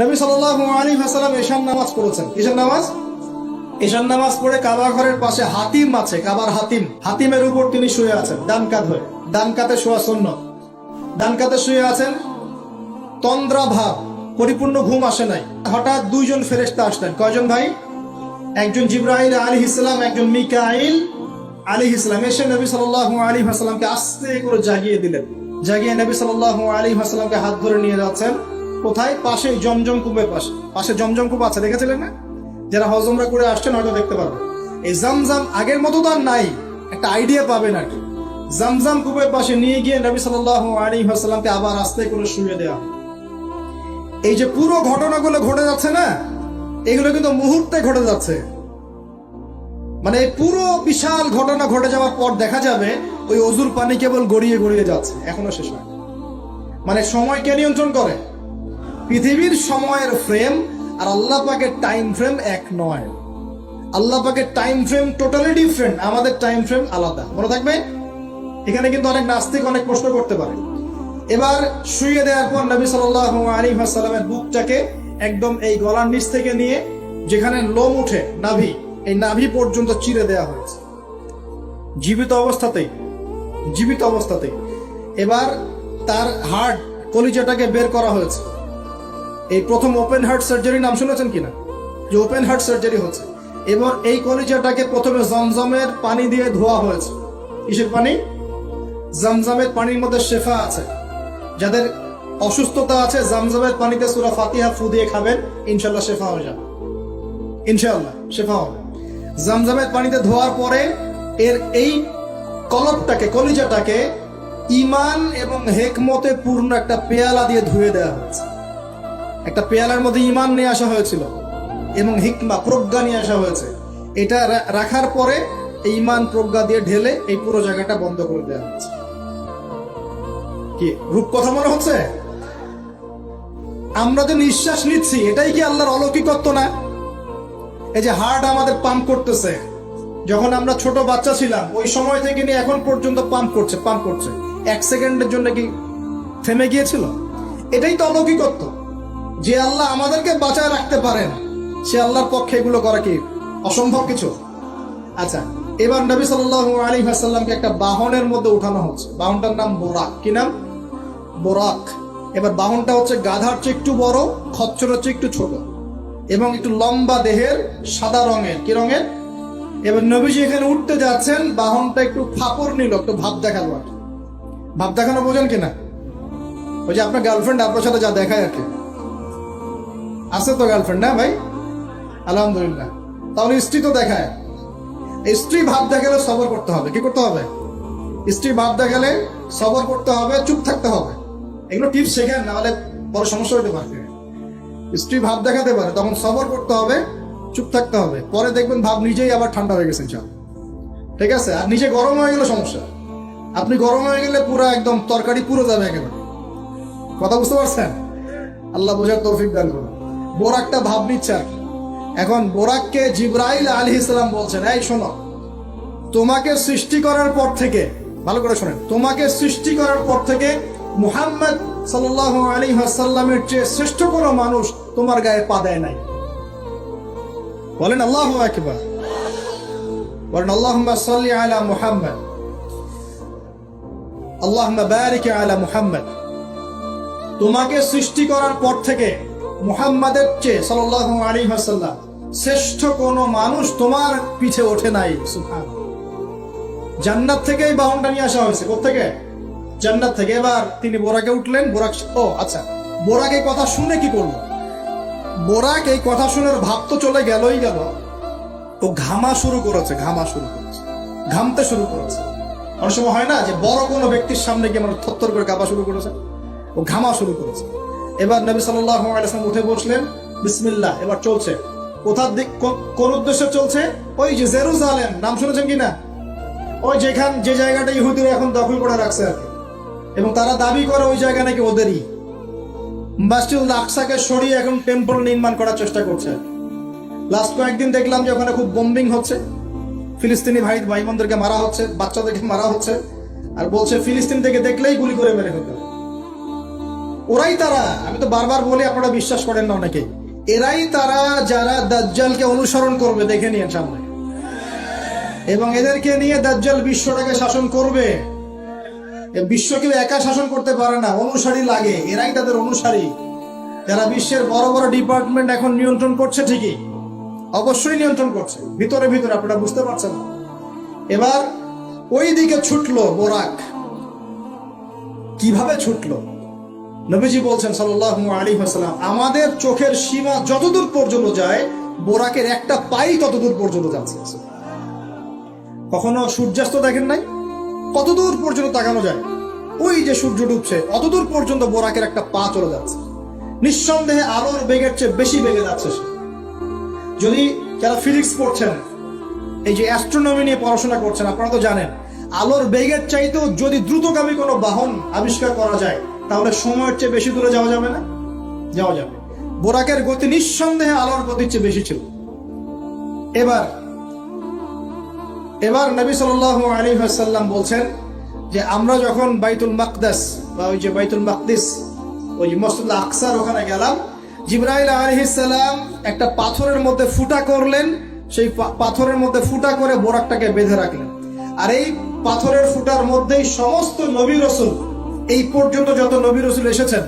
নবী সাল্লাল্লাহু আলাইহি ওয়াসাল্লাম এশার নামাজ পড়েছেন। কিসের নামাজ? এশার নামাজ পড়ে কাবা ঘরের পাশে হাতিম আছে, কাবার হাতিম। হাতিমের উপর তিনি শুয়ে আছেন, ডান কাত হয়ে। ডান কাতে শোয়া শূন্য ডান কাতে শুয়ে আছেন তন্দ্রা ভাব পরিপূর্ণ ঘুম আসে নাই। হঠাৎ দুইজন ফেরেশতা আসলেন। কয়জন ভাই? একজন জিব্রাইল আলী ইসলাম একজন মিকাইল আলী ইসলাম এসে নবী সাল্লাল্লাহু আলাইহি ওয়াসাল্লামকে আস্তে করে জাগিয়ে দিলেন। জাগিয়ে নবী সাল্লাল্লাহু আলাইহি ওয়াসাল্লামকে হাত ধরে নিয়ে যাচ্ছেন। কোথায়? পাশে জমজম কূপের পাশে। পাশে জমজম কূপ আছে, দেখেছিলেন না? যারা হজমরা করে আসছেন, হয়তো দেখতে পারবেন। এই জামজাম আগের মতো তো আর নাই। একটা আইডিয়া পাবেন আর কি। জামজাম কূপের পাশে নিয়ে গিয়ে নবী সাল্লাল্লাহু আলাইহি ওয়াসাল্লামকে আবার আস্তে করে শুয়ে দেওয়া এই যে পুরো ঘটনাগুলো ঘটে যাচ্ছে না, এগুলো কিন্তু মুহূর্তে ঘটে যাচ্ছে। মানে পুরো বিশাল ঘটনা ঘটে যাওয়ার পর দেখা যাবে, ওই অজুর পানি কেবল গড়িয়ে গড়িয়ে যাচ্ছে। এখনও শেষ হয় মানে সময়কে নিয়ন্ত্রণ করে? পৃথিবীর সময়ের ফ্রেম আর আল্লাহ পাকের টাইম ফ্রেম এক নয়। আল্লাহ পাকের টাইম ফ্রেম টোটালি ডিফারেন্ট আমাদের টাইম ফ্রেম আলাদা। মনে থাকবে? এখানে কিন্তু অনেক নাস্তিক অনেক প্রশ্ন করতে পারে। এবার শুয়ে দেওয়ার পর নবী সাল্লাল্লাহু আলাইহি ওয়াসাল্লামের বুকটাকে একদম এই গলার নিচ থেকে নিয়ে যেখানে লোম উঠে, নাভি, এই নাভি পর্যন্ত চিরে দেওয়া হয়েছে। জীবিত অবস্থাতেই জীবিত অবস্থাতেই। এবার তার হার্ট কলিজাটাকে বের করা হয়েছে। এই প্রথম ওপেন হার্ট সার্জারি নাম শুনেছেন কিনা? যে ওপেন হার্ট সার্জারি হচ্ছে। এবার এই কলিজাটাকে প্রথমে জমজমের পানি দিয়ে ধোয়া হয়েছে। কিসের পানি? জমজমের পানির মধ্যে শেফা আছে। যাদের অসুস্থতা আছে, জমজমের পানিতে সুরা ফাতিহা ফু দিয়ে খাবেন ইনশাল্লাহ শেফা হয়ে যাবে। ইনশাল্লাহ শেফা হবে। জমজমের পানিতে ধোয়ার পরে এর এই কলপটাকে, কলিজাটাকে ইমান এবং হেকমতে পূর্ণ একটা পেয়ালা দিয়ে ধুয়ে দেওয়া হয়েছে। একটা পেয়ালার মধ্যে ইমান নিয়ে আসা হয়েছিল এবং হিকমা, প্রজ্ঞা নিয়ে আসা হয়েছে। এটা রাখার পরে এই ইমান প্রজ্ঞা দিয়ে ঢেলে এই পুরো জায়গাটা বন্ধ করে দেওয়া হচ্ছে কি, রূপ কথা মনে হচ্ছে? আমরা যে নিঃশ্বাস নিচ্ছি, এটাই কি আল্লাহর অলৌকিকত্ব না? এই যে হার্ট আমাদের পাম্প করতেছে। যখন আমরা ছোট বাচ্চা ছিলাম, ওই সময় থেকে নিয়ে এখন পর্যন্ত পাম্প করছে পাম্প করছে। এক সেকেন্ডের জন্য কি থেমে গিয়েছিল? এটাই তো অলৌকিকত্ব। যে আল্লাহ আমাদেরকে বাঁচায় রাখতে পারেন, সে আল্লাহর পক্ষে এগুলো করা কি? অসম্ভব কিছু? আচ্ছা এবার নবী সাল্লাল্লাহু আলাইহি ওয়াসাল্লামকে একটা বাহনের মধ্যে উঠানো হচ্ছে। বাহনটার নাম বোরাক। কি নাম? বোরাক। এবার বাহনটা হচ্ছে গাধার চেয়ে একটু বড় খচ্চর হচ্ছে একটু ছোট এবং একটু লম্বা দেহের সাদা রঙের। কি রঙের? এবার নবীজি এখানে উঠতে যাচ্ছেন, বাহনটা একটু ফাপড় নিল, একটু ভাব দেখাল আর ভাব দেখানো বোঝেন কিনা? ওই যে আপনার গার্লফ্রেন্ড আপনার সাথে যা দেখায় আর কি। আছে তো গার্লফ্রেন্ড না ভাই? আলহামদুলিল্লাহ। তাহলে স্ত্রী তো দেখায়। স্ত্রী ভাব দেখালে সবর করতে হবে। কি করতে হবে? স্ত্রী ভাব দেখালে সবর করতে হবে, চুপ থাকতে হবে। এগুলো টিপস শেখেন না হলে বড় সমস্যা হতে পারে। স্ত্রী ভাব দেখাতে পারে, তখন সবর করতে হবে, চুপ থাকতে হবে। পরে দেখবেন ভাব নিজেই আবার ঠান্ডা হয়ে গেছে, ইনশাআল্লাহ। ঠিক আছে? আর নিজে গরম হয়ে গেলে সমস্যা। আপনি গরম হয়ে গেলে পুরো একদম তরকারি পুরো যাবে একেবারে। কথা বুঝতে পারছেন? আল্লাহ বোঝার তৌফিক দান করুন। বোরাকটা ভাব নিচ্ছে আর কি। এখন বোরাককে জিব্রাইল আলী ইসলাম বলছেন, এই শোনো, তোমাকে সৃষ্টি করার পর থেকে, ভালো করে শোনেন, তোমাকে সৃষ্টি করার পর থেকে মুহাম্মদ সাল্লাল্লাহু আলাইহি ওয়াসাল্লামের চেয়ে শ্রেষ্ঠ কোনো মানুষ তোমার গায়ে পা দেয় নাই। বলেন, আল্লাহু আকবার। বলেন, আল্লাহুম্মা সাল্লি আলা মুহাম্মদ। আল্লাহুম্মা বারিক আলা মুহাম্মদ। তোমাকে সৃষ্টি করার পর থেকে মুহাম্মাদের চেয়ে, সাল্লাল্লাহু আলাইহি ওয়াসাল্লাম, শ্রেষ্ঠ কোন মানুষ তোমার পিছে ওঠে নাই সুবহান জান্নাত থেকেই বাহনটা নিয়ে আসা হয়েছে কোথেকে জান্নাত থেকে এবার তিনি বোরাকে উঠলেন, বোরাক ও আচ্ছা বোরাক এই কথা শুনে কি করল? বোরাক এই কথা শুনে ভাব তো চলে গেলই গেল। ও ঘামা শুরু করেছে, ঘামা শুরু করেছে, ঘামতে শুরু করেছে। অনেক সময় হয় না যে বড় কোনো ব্যক্তির সামনে গিয়ে মানে থরথর করে কাঁপা শুরু করেছে? ও ঘামা শুরু করেছে। এবার নবী আলাইহি উঠে বসলেন, বিসমিল্লাহ। এবার চলছে। কোথার দিক কোন উদ্দেশ্যে চলছে? ওই যে জেরুজালেম, নাম শুনেছেন কিনা? ওই যেখান, যে জায়গাটা ইহুদিরা এখন দখল করে রাখছে আর এবং তারা দাবি করে ওই জায়গা নাকি ওদেরই। মাসজিদুল আকসাকে সরিয়ে এখন টেম্পল নির্মাণ করার চেষ্টা করছে। লাস্ট কয়েকদিন দেখলাম যে ওখানে খুব বোম্বিং হচ্ছে। ফিলিস্তিনি ভাই ভাই বোনদেরকে মারা হচ্ছে, বাচ্চাদেরকে মারা হচ্ছে। আর বলছে ফিলিস্তিন থেকে দেখলেই গুলি করে মেরে হবে। ওরাই তারা। আমি তো বারবার বলি, আপনারা বিশ্বাস করেন না অনেকে। এরাই তারা যারা দাজ্জালকে অনুসরণ করবে, দেখে নিয়ে সামনে। এবং এদেরকে নিয়ে দাজ্জাল বিশ্বটাকে শাসন করবে। বিশ্ব কেউ একা শাসন করতে পারে না, অনুসারী লাগে। এরাই তাদের অনুসারী। যারা বিশ্বের বড় বড় ডিপার্টমেন্ট এখন নিয়ন্ত্রণ করছে ঠিকই, অবশ্যই নিয়ন্ত্রণ করছে। ভিতরে ভিতরে, আপনারা বুঝতে পারছেন এবার ওই দিকে ছুটলো বোরাক। কীভাবে ছুটলো? নবীজি বলছেন সাল্লাল্লাহু আলাইহি ওয়াসাল্লাম, আমাদের চোখের সীমা যতদূর পর্যন্ত যায়, বোরাকের একটা পাই ততদূর পর্যন্ত যাচ্ছে। কখনো সূর্যাস্ত দেখেন নাই? কতদূর পর্যন্ত তাকানো যায়? ওই যে সূর্য ডুবছে, অতদূর পর্যন্ত বোরাকের একটা পা চলে যাচ্ছে। নিঃসন্দেহে আলোর বেগের চেয়ে বেশি বেগে যাচ্ছে সে। যদি যারা ফিজিক্স পড়ছেন, এই যে অ্যাস্ট্রোনমি নিয়ে পড়াশোনা করছেন, আপনারা তো জানেন, আলোর বেগের চাইতেও যদি দ্রুতগামী কোনো বাহন আবিষ্কার করা যায় তাহলে সময়ের চেয়ে বেশি দূরে যাওয়া যাবে না? যাওয়া যাবে। বোরাকের গতি নিঃসন্দেহে আলোর গতির চেয়ে বেশি ছিল। এবার এবার নবী সাল্লাল্লাহু আলাইহি ওয়াসাল্লাম বলছেন যে, আমরা যখন বাইতুল মাকদাস বা ওই যে বাইতুল মাকদিস, ওই যে মসজিদ আকসার ওখানে গেলাম, জিব্রাইল আলাইহিস সালাম একটা পাথরের মধ্যে ফুটা করলেন, সেই পাথরের মধ্যে ফুটা করে বোরাকটাকে বেঁধে রাখলেন। আর এই পাথরের ফুটার মধ্যেই সমস্ত নবী রসুল এই পর্যন্ত যত নবী রসুল এসেছেন,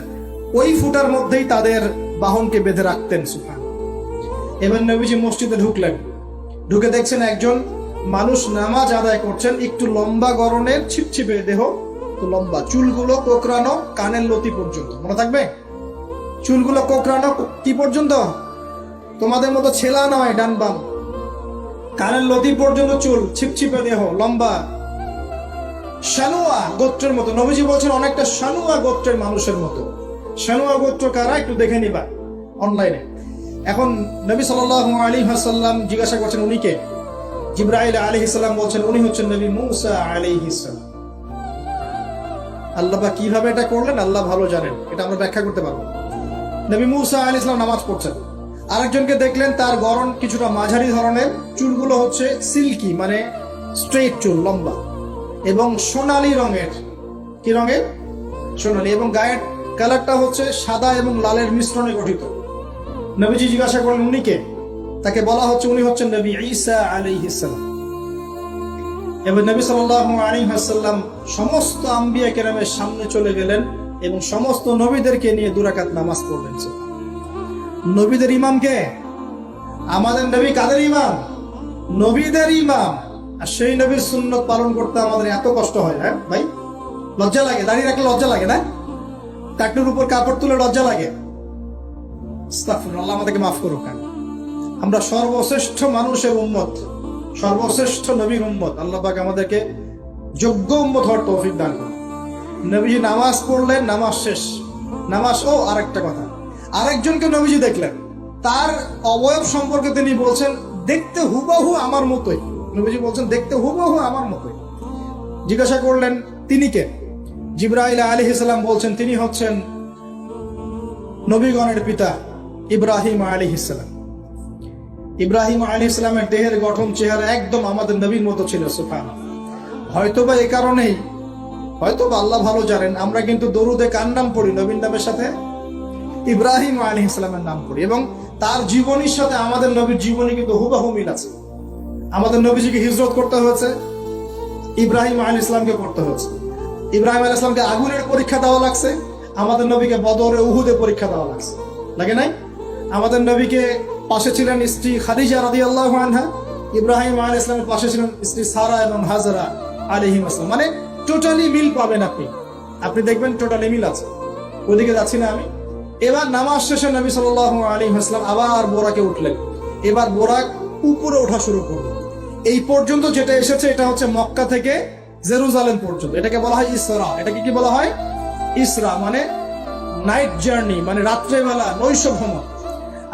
ওই ফুটার মধ্যেই তাদের বাহনকে বেঁধে রাখতেন সুফান এবার নবীজি মসজিদে ঢুকলেন। ঢুকে দেখছেন একজন মানুষ নামাজ আদায় করছেন, একটু লম্বা গরনের ছিপছিপে দেহ তো লম্বা। চুলগুলো কোকড়ানো কানের লতি পর্যন্ত। মনে থাকবে? চুলগুলো কোকড়ানো কি পর্যন্ত? তোমাদের মতো ছেলা নয়, ডান বাম। কানের লতি পর্যন্ত চুল, ছিপছিপে দেহ, লম্বা। শানুয়া গোত্রের মতো। নবীজি বলছেন, অনেকটা শানুয়া গোত্রের মানুষের মতো। শানুয়া গোত্র কারা? একটু দেখে নিবা অনলাইনে এখন নবী সাল্লাল্লাহু আলাইহি ওয়াসাল্লাম জিজ্ঞাসা করছেন উনি কে জিব্রাইল আলাইহিস সালাম বলছেন, উনি হচ্ছেন নবী মুসা আলাইহিস সালাম। আল্লাহ কীভাবে এটা করলেন, আল্লাহ ভালো জানেন। এটা আমরা ব্যাখ্যা করতে পারব। নবী মুসা আলাইহিস সালাম নামাজ পড়ছেন। আরেকজনকে দেখলেন, তার গরম কিছুটা মাঝারি ধরনের। চুলগুলো হচ্ছে সিল্কি মানে স্ট্রেট চুল, লম্বা। এবং সোনালী রঙের। কি রঙের? সোনালী। এবং গায়ের কালারটা হচ্ছে সাদা এবং লালের মিশ্রণে গঠিত। নবীজি জিজ্ঞাসা করলেন, উনি কে? তাকে বলা হচ্ছে, উনি হচ্ছেন নবী ঈসা আলাইহিস সালাম। এবার নবী সাল্লাল্লাহু আলাইহি হাসাল্লাম সমস্ত আম্বিয়া কেরামের সামনে চলে গেলেন এবং সমস্ত নবীদেরকে নিয়ে দুরাকাত নামাজ পড়লেন। নবীদের ইমাম কে? আমাদের নবী কাদের ইমাম? নবীদের ইমাম। আর সেই নবীর সুন্নত পালন করতে আমাদের এত কষ্ট হয় হ্যাঁ ভাই? লজ্জা লাগে, দাঁড়িয়ে রাখলে লজ্জা লাগে, না? টাকটুর উপর কাপড় তুলে লজ্জা লাগে। আল্লাহ আমাদেরকে মাফ করুক হ্যাঁ। আমরা সর্বশ্রেষ্ঠ মানুষের উম্মত, সর্বশ্রেষ্ঠ নবীর উম্মত। আল্লাহ আমাদেরকে যোগ্য উম্মত হওয়ার তৌফিক দান করুন। নবীজি নামাজ পড়লেন, নামাজ শেষ। নামাজ, ও আরেকটা কথা। আরেকজনকে নবীজি দেখলেন। তার অবয়ব সম্পর্কে তিনি বলছেন, দেখতে হুবাহু আমার মতোই। নবীজি বলছেন, দেখতে হুবাহু আমার মতোই। জিজ্ঞাসা করলেন, তিনি কে? জিব্রাইল আলাইহিস সালাম বলছেন, তিনি হচ্ছেন নবীগণের পিতা ইব্রাহিম আলী ইসলাম ইব্রাহিম আলী ইসলামের দেহের গঠন, চেহারা একদম আমাদের নবীর মতো ছিল সুফান হয়তোবা এই কারণেই, হয়তোবা আল্লাহ ভালো জানেন, আমরা কিন্তু দরুদে কার নাম পড়ি? নবীন নামের সাথে? ইব্রাহিম আলী ইসলামের নাম পড়ি। এবং তার জীবনীর সাথে আমাদের নবীর জীবনী কিন্তু হুবাহু মিল আছে। আমাদের নবীজিকে হিজরত করতে হয়েছে, ইব্রাহিম আলী ইসলামকে করতে হয়েছে। ইব্রাহিম আলী ইসলামকে আগুনের পরীক্ষা দেওয়া লাগছে, আমাদের নবীকে বদরে উহুদে পরীক্ষা দেওয়া লাগছে। লাগে নাই? আমাদের নবীকে পাশে ছিলেন স্ত্রী খাদিজা রাদি আল্লাহ আনহা, ইব্রাহিম আলী ইসলামের পাশে ছিলেন স্ত্রী সারা এবং হাজারা আলিহিম আসলাম মানে টোটালি মিল পাবেন আপনি। আপনি দেখবেন টোটালি মিল আছে। ওদিকে যাচ্ছি না আমি। এবার নামাজ শেষে নবী সাল আলী আসলাম আবার বোরাকে উঠলেন। এবার বোরাক উপরে ওঠা শুরু করল এই পর্যন্ত যেটা এসেছে, এটা হচ্ছে মক্কা থেকে জেরুজালেম পর্যন্ত। এটাকে বলা হয় ইসরা। এটাকে কি বলা হয়? ইসরা মানে নাইট জার্নি মানে রাত্রেবেলা নৈশ ভ্রমণ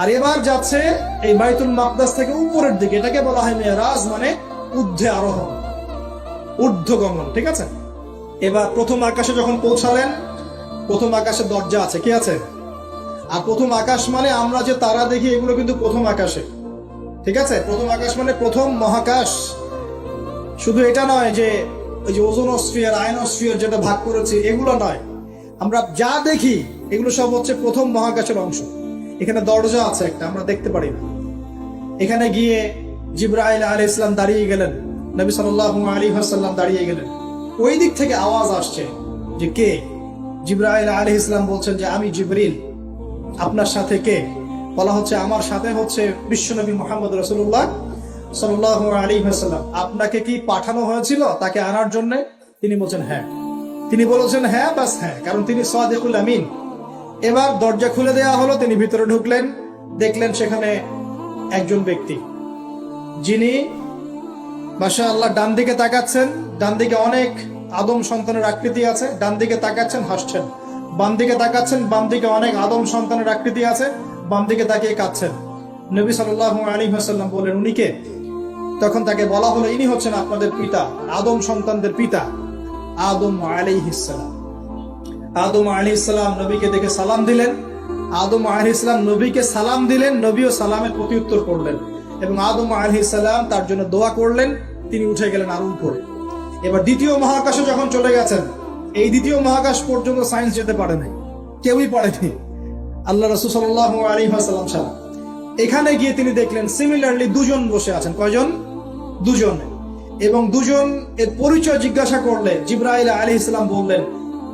আর এবার যাচ্ছে এই বাইতুল মাকদাস থেকে উপরের দিকে। এটাকে বলা হয় মেয়েরাজ মানে ঊর্ধ্বে আরোহণ, ঊর্ধ্বগমন, ঠিক আছে? এবার প্রথম আকাশে যখন পৌঁছালেন, প্রথম আকাশে দরজা আছে, কি আছে? আর প্রথম আকাশ মানে আমরা যে তারা দেখি, এগুলো কিন্তু প্রথম আকাশে। ঠিক আছে? প্রথম আকাশ মানে প্রথম মহাকাশ। শুধু এটা নয় যে, ওই যে ওজোনোস্ফিয়ার আয়নোস্ফিয়ার যেটা ভাগ করেছে, এগুলো নয়। আমরা যা দেখি, এগুলো সব হচ্ছে প্রথম মহাকাশের অংশ। এখানে দরজা আছে একটা, আমরা দেখতে পারি না। এখানে গিয়ে জিব্রাইল আলী ইসলাম দাঁড়িয়ে গেলেন। নবী সাল্লাহ আলী হাসাল্লাম দাঁড়িয়ে গেলেন। ওই দিক থেকে আওয়াজ আসছে যে কে? জিব্রাইল আলী ইসলাম বলছেন যে, আমি জিবরিল। আপনার সাথে কে? বলা হচ্ছে, আমার সাথে হচ্ছে বিশ্বনবী মোহাম্মদ রসুল্লাহ সাল্লাহ আলী হাসাল্লাম আপনাকে কি পাঠানো হয়েছিল? তাকে আনার জন্য তিনি বলছেন হ্যাঁ। তিনি বলেছেন হ্যাঁ বাস হ্যাঁ। কারণ তিনি সাদেকুল আমিন। এবার দরজা খুলে দেওয়া হলো, তিনি ভিতরে ঢুকলেন, দেখলেন সেখানে একজন ব্যক্তি। যিনি মাসা আল্লাহ ডান দিকে তাকাচ্ছেন, ডান দিকে অনেক আদম সন্তানের আকৃতি আছে, ডান দিকে তাকাচ্ছেন, হাসছেন। বাম দিকে তাকাচ্ছেন, বাম দিকে অনেক আদম সন্তানের আকৃতি আছে। বাম দিকে তাকিয়ে কাঁদছেন। নবী সাল্লাহ আলী হাসাল্লাম বললেন উনিকে তখন তাকে বলা হলো, ইনি হচ্ছেন আপনাদের পিতা, আদম সন্তানদের পিতা, আদম আলাইহিসসালাম আদম আলী ইসলাম নবীকে দেখে সালাম দিলেন। আদম আলী ইসলাম নবীকে সালাম দিলেন, নবীও সালামের প্রতি উত্তর করলেন এবং আদম আলী ইসলাম তার জন্য দোয়া করলেন, তিনি উঠে গেলেন আরও উপরে। এবার দ্বিতীয় মহাকাশে যখন চলে গেছেন, এই দ্বিতীয় মহাকাশ পর্যন্ত সায়েন্স যেতে পারে নাই, কেউই পারেনি আল্লাহ রসুল আলী সাল্লাম ছাড়া। এখানে গিয়ে তিনি দেখলেন সিমিলারলি দুজন বসে আছেন। কয়জন? দুজন। এবং দুজন এর পরিচয় জিজ্ঞাসা করলে, জিব্রাইল আলী ইসলাম বললেন,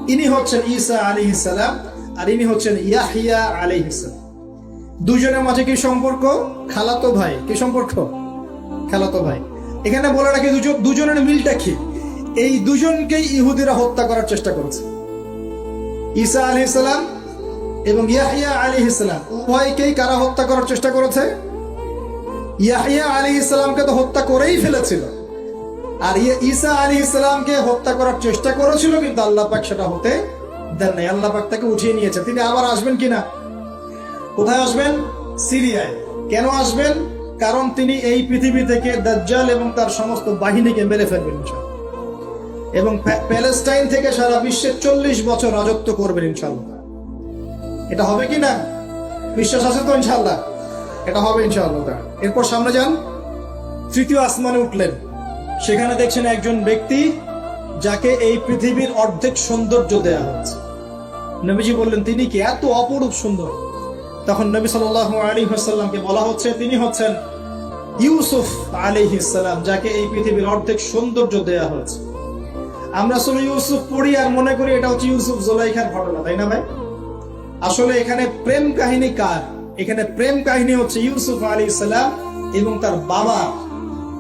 ইনি হচ্ছেন ঈসা আলী ইসলাম আর ইনি হচ্ছেন ইয়াহিয়া আলী ইসলাম দুজনের মাঝে কি সম্পর্ক? খালাতো ভাই। কি সম্পর্ক? খালাতো ভাই। এখানে বলে রাখি, দুজন দুজনের মিলটা কি? এই দুজনকেই ইহুদিরা হত্যা করার চেষ্টা করেছে। ঈসা আলী ইসলাম এবং ইয়াহিয়া আলী ইসলাম উভয়কেই কারা হত্যা করার চেষ্টা করেছে? ইয়াহিয়া আলী ইসলামকে তো হত্যা করেই ফেলেছিল। আর ঈসা আলী ইসলামকে হত্যা করার চেষ্টা করেছিল, কিন্তু আল্লাহ পাক সেটা হতে দেন নাই। আল্লাহ পাক তাকে উঠিয়ে নিয়েছে তিনি আবার আসবেন কিনা কোথায় আসবেন? সিরিয়ায়। কেন আসবেন? কারণ তিনি এই পৃথিবী থেকে দাজ্জাল এবং তার সমস্ত বাহিনীকে মেরে ফেলবেন। এবং প্যালেস্টাইন থেকে সারা বিশ্বে চল্লিশ বছর রাজত্ব করবেন ইনশাল্লাহ এটা হবে কি না? বিশ্বাস আছে তো ইনশাল্লাহ এটা হবে ইনশাআল্লাহ এরপর সামনে যান। তৃতীয় আসমানে উঠলেন। সেখানে দেখছেন একজন ব্যক্তি যাকে এই পৃথিবীর অর্ধেক সৌন্দর্য দেয়া হয়েছে। নবীজি বললেন, তিনি কি এত অপরূপ সুন্দর? তখন নবী সাল্লাল্লাহু আলাইহি ওয়াসাল্লামকে বলা হচ্ছে, তিনি হচ্ছেন ইউসুফ আলাইহিস সালাম, যাকে এই পৃথিবীর অর্ধেক সৌন্দর্য দেয়া হয়েছে। আমরা শুধু ইউসুফ পড়ি আর মনে করি এটা হচ্ছে ইউসুফ জোলাইখার ঘটনা, তাই না ভাই? আসলে এখানে প্রেম কাহিনী কার? এখানে প্রেম কাহিনী হচ্ছে ইউসুফ আলী সালাম এবং তার বাবা।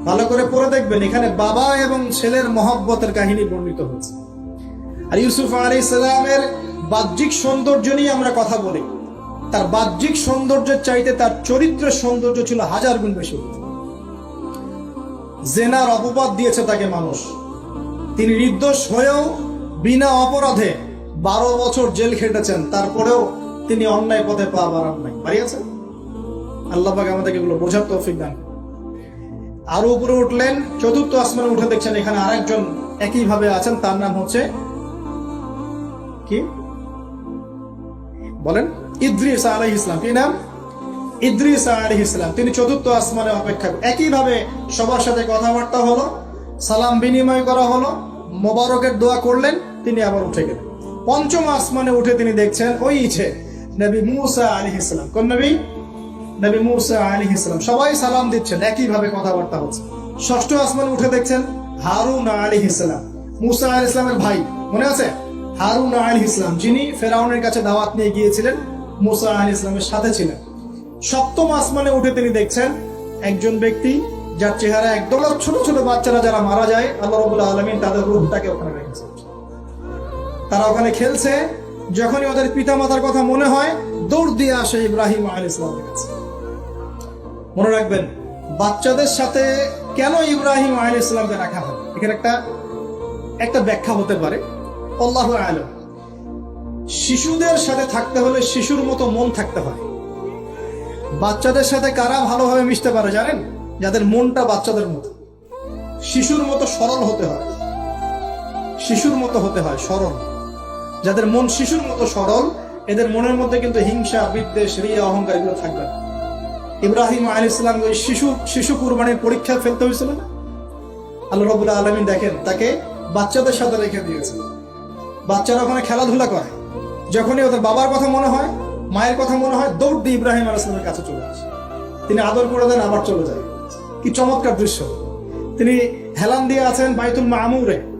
ভালো করে পড়ে দেখবেন, এখানে বাবা এবং ছেলের মহব্বতের কাহিনী বর্ণিত হয়েছে। আর ইউসুফ আলী সালামের বাহ্যিক সৌন্দর্য নিয়ে আমরা কথা বলি। তার বাহ্যিক সৌন্দর্যের চাইতে তার চরিত্রের সৌন্দর্য ছিল হাজার গুণ বেশি। জেনার অপবাদ দিয়েছে তাকে মানুষ। তিনি নির্দোষ হয়েও বিনা অপরাধে বারো বছর জেল খেটেছেন, তারপরেও তিনি অন্যায় পথে পা বাড়ান নাই। পারিয়াছেন আল্লাহ আমাদেরকে এগুলো বোঝার তৌফিক দান আরও উপরে উঠলেন, চতুর্থ আসমানে উঠে দেখছেন এখানে আরেকজন একই ভাবে আছেন, তার নাম হচ্ছে কি? বলেন, ইদ্রিস আলাইহিস ইসলাম কি নাম? ইদ্রিস আলাইহিস ইসলাম তিনি চতুর্থ আসমানে অপেক্ষা একই ভাবে সবার সাথে কথাবার্তা হলো, সালাম বিনিময় করা হলো, মোবারকের দোয়া করলেন, তিনি আবার উঠে গেলেন। পঞ্চম আসমানে উঠে তিনি দেখছেন ওই ইছে নবী মুসা আলী ইসলাম কোন নবী? নবী মুসা আলী ইসলাম সবাই সালাম দিচ্ছেন একই ভাবে কথাবার্তা হচ্ছে। ষষ্ঠ আসমানে উঠে দেখছেন হারুন আলী ইসলাম মুসা আলী ইসলামের ভাই, মনে আছে? হারুন আলী ইসলাম যিনি ফেরাউনের কাছে দাওয়াত নিয়ে গিয়েছিলেন, মুসা আলী ইসলামের সাথে ছিলেন। সপ্তম আসমানে উঠে তিনি দেখছেন একজন ব্যক্তি, যার চেহারা একদম ছোট ছোট বাচ্চারা যারা মারা যায়, আল্লাহ রবুল্লাহ আলমিন তাদের রূপটাকে ওখানে রেখেছে তারা ওখানে খেলছে। যখনই ওদের পিতা মাতার কথা মনে হয়, দৌড় দিয়ে আসে ইব্রাহিম আল ইসলামের কাছে। মনে রাখবেন, বাচ্চাদের সাথে কেন ইব্রাহিম আল ইসলামকে রাখা হয়? এখানে একটা একটা ব্যাখ্যা হতে পারে। আল্লাহ আলম। শিশুদের সাথে থাকতে হলে শিশুর মতো মন থাকতে হয়। বাচ্চাদের সাথে কারা ভালোভাবে মিশতে পারে জানেন? যাদের মনটা বাচ্চাদের মতো। শিশুর মতো সরল হতে হয়। শিশুর মতো হতে হয়, সরল। যাদের মন শিশুর মতো সরল, এদের মনের মধ্যে কিন্তু হিংসা, বিদ্বেষ, রিয়া, অহংকার এগুলো থাকবে। না ইব্রাহিম আলী ইসলাম ওই শিশু শিশু কুরবানির পরীক্ষা ফেলতে হয়েছিল না আল্লাহ রবুল্লাহ আলমিন দেখেন, তাকে বাচ্চাদের সাথে রেখে দিয়েছে। বাচ্চারা ওখানে খেলাধুলা করে। যখনই ওদের বাবার কথা মনে হয়, মায়ের কথা মনে হয়, দৌড় দিয়ে ইব্রাহিম আলাইসলামের কাছে চলে আসে। তিনি আদর করে দেন, আবার চলে যায়। কি চমৎকার দৃশ্য। তিনি হেলান দিয়ে আছেন বাইতুল মামুরে।